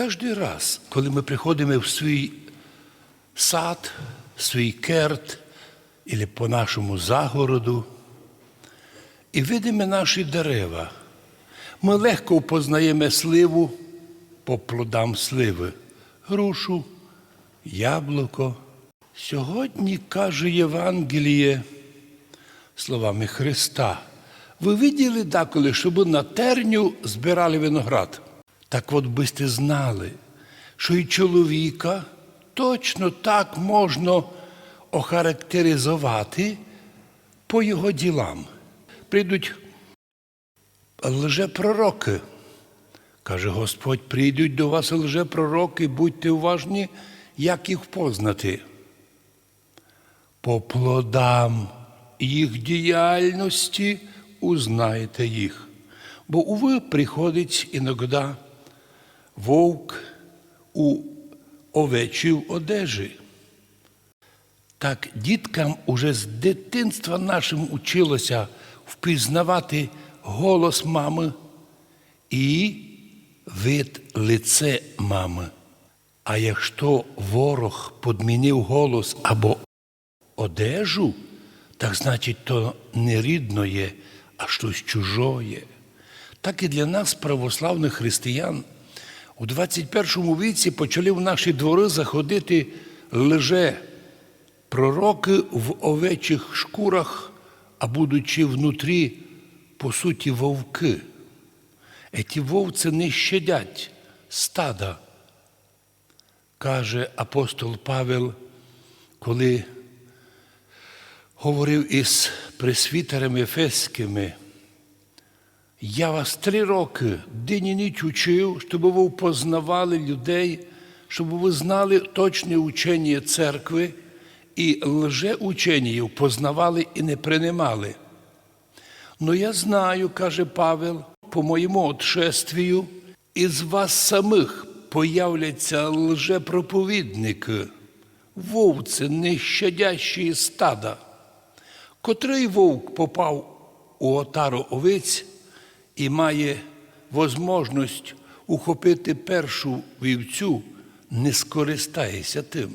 Кожен раз, коли ми приходимо в свій сад, свій керт, або по нашому загороду, і видимо наші дерева, ми легко впознаємо сливу по плодам сливи, грушу, яблуко. Сьогодні каже Євангеліє словами Христа. Ви виділи деколи, щоб на терню збирали виноград? Так от би сте знали, що і чоловіка точно так можна охарактеризувати по його ділам. Прийдуть лжепророки. Каже Господь, прийдуть до вас лжепророки, будьте уважні, як їх впознати. По плодам їх діяльності узнаєте їх. Бо, уви, приходить іноді вовк у овечій одежі. Так діткам уже з дитинства нашим училося впізнавати голос мами і вид лице мами. А якщо ворог подмінив голос або одежу, так значить, то не рідноє, а щось чужоє. Так і для нас, православних християн, у 21 віці почали в наші двори заходити лже пророки в овечих шкурах, а будучи внутрі, по суті, вовки. Еті вовці не щадять стада, каже апостол Павел, коли говорив із пресвітерами ефеськими. Я вас три роки день і ніч учив, щоб ви впознавали людей, щоб ви знали точне учення церкви і лжеученів познавали і не приймали. Но я знаю, каже Павел, по моєму отшествію, із вас самих появляться лжепроповідники, вовці, нещадящі стада. Котрий вовк попав у отару овець і має можливість ухопити першу вівцю, не скористається тим.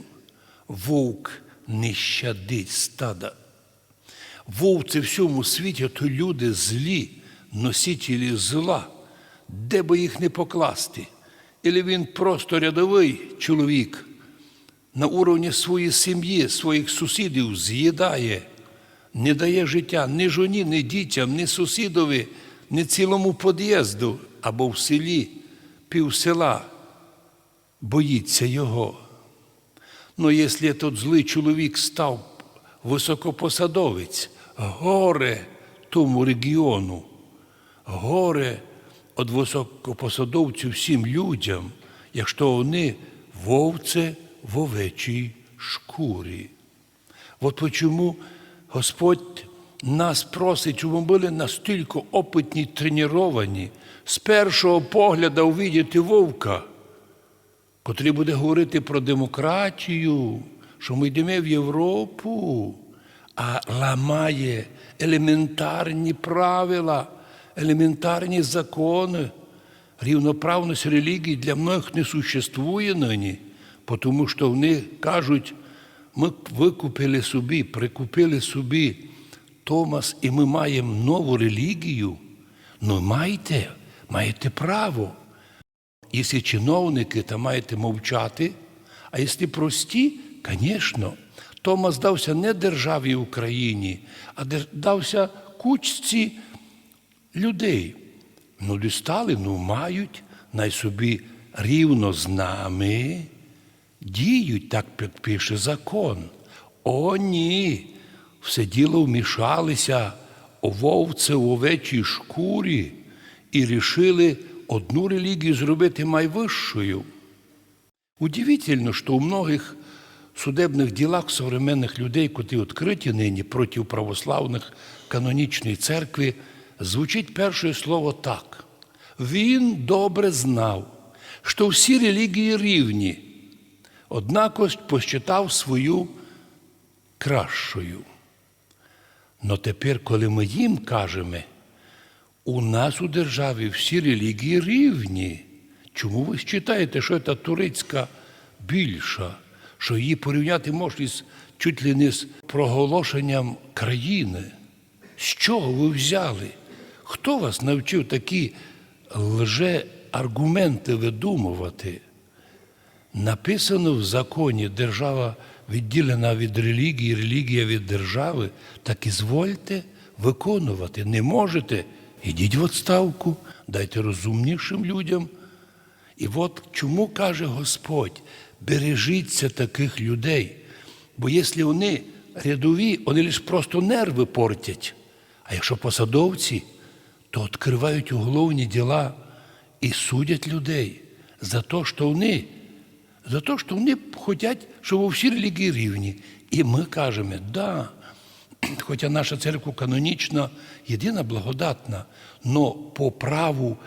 Вовк не щадить стада. Вовці в всьому світі то люди злі, носителі зла, де би їх не покласти. Ілі він просто рядовий чоловік на уровні своєї сім'ї, своїх сусідів з'їдає, не дає життя ні жоні, ні дітям, ні сусідові, ні цілому під'їзду або в селі, пів села боїться його. Ну, якщо тут злий чоловік став високопосадовець, горе тому регіону, горе від високопосадовців всім людям, якщо вони вовце в овечій шкурі. От чому Господь нас просить, щоб ми були настільки опитні, треновані, з першого погляду увидіти вовка котрий буде говорити про демократію, що ми йдемо в Європу, а ламає елементарні правила, елементарні закони. Рівноправність релігії для многих не существує нині, тому що вони кажуть, ми викупили собі, прикупили собі Томас, і ми маємо нову релігію. Ну, маєте, маєте право. Якщо чиновники, то маєте мовчати, а якщо прості, звісно, Томас дався не державі Україні, а дався кучці людей. Ну, дістали, ну мають, най собі рівно з нами діють, так пише закон. О, ні, все діло вмішалися у вовце у овечій шкурі і рішили одну релігію зробити найвищою. Удивительно, що у многих судебних ділах современних людей, котрі відкриті нині проти православних канонічної церкви, звучить перше слово так. Він добре знав, що всі релігії рівні, однако посчитав свою кращою. Но тепер, коли ми їм кажемо, у нас у державі всі релігії рівні. Чому ви вважаєте, що ця турецька більша, що її порівняти можна із чуть ли не з проголошенням країни? З чого ви взяли? Хто вас навчив такі лже-аргументи видумувати? Написано в законі, держава відділена від релігії, релігія від держави, так і звольте виконувати. Не можете, ідіть в відставку, дайте розумнішим людям. І от чому каже Господь, бережіться таких людей. Бо якщо вони рядові, вони лише просто нерви портять. А якщо посадовці, то відкривають уголовні діла і судять людей за те, що вони, за те, що вони хочуть, щоб у всі релігії рівні. І ми кажемо, да, хоча наша церква канонічна, єдина благодатна, но по праву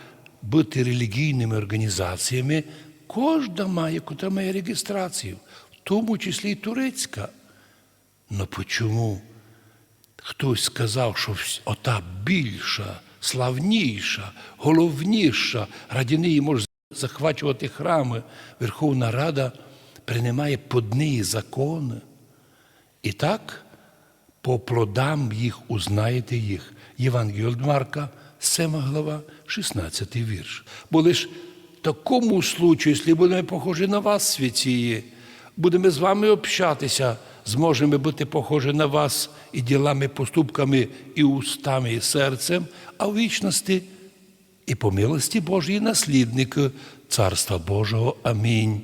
бути релігійними організаціями, кожна має, котра має реєстрацію, в тому числі і турецька. Но почому хтось сказав, що ота більша, славніша, головніша, раді неї може захвачувати храми, Верховна Рада приймає под неї закони. І так, по плодам їх узнаєте їх. Євангелія від Марка, 7 глава, 16 вірш. Бо лиш такому случаю, якщо будемо похожі на вас, святії, будемо з вами общатися, зможемо бути похожі на вас і ділами, поступками, і устами, і серцем, а в вічності і по милості Божій наслідники Царства Божого. Амінь.